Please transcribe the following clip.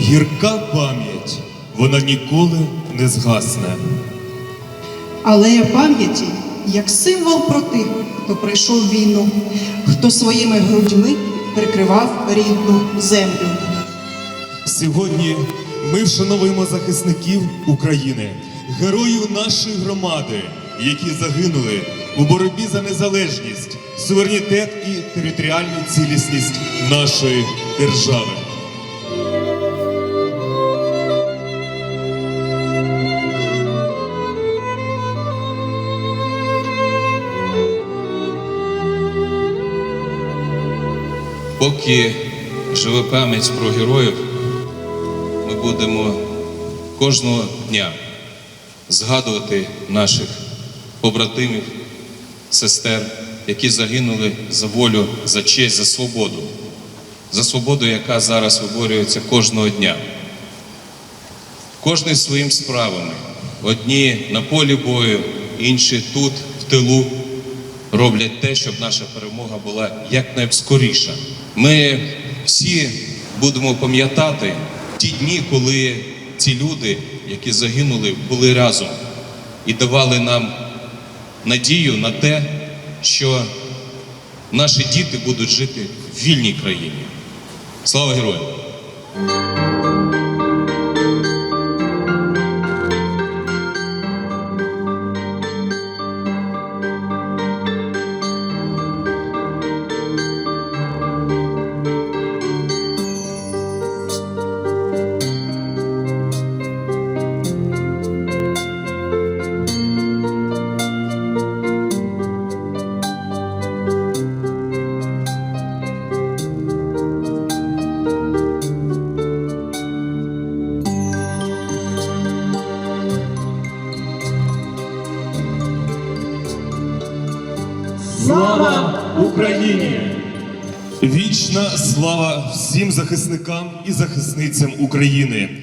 Гірка пам'ять, вона ніколи не згасне. Алея пам'яті як символ про тих, хто пройшов війну, хто своїми грудьми прикривав рідну землю. Сьогодні ми вшановуємо захисників України, героїв нашої громади, які загинули у боротьбі за незалежність, суверенітет і територіальну цілісність нашої держави. Поки живе пам'ять про героїв, ми будемо кожного дня згадувати наших побратимів, сестер, які загинули за волю, за честь, за свободу, за свободу, яка зараз виборюється кожного дня. Кожний своїм справами. Одні на полі бою, інші тут, в тилу, роблять те, щоб наша перемога була якнайскоріша. Ми всі будемо пам'ятати ті дні, коли ці люди, які загинули, були разом і давали нам надію на те, що наші діти будуть жити в вільній країні. Слава героям! Слава Україні! Вічна слава всім захисникам і захисницям України,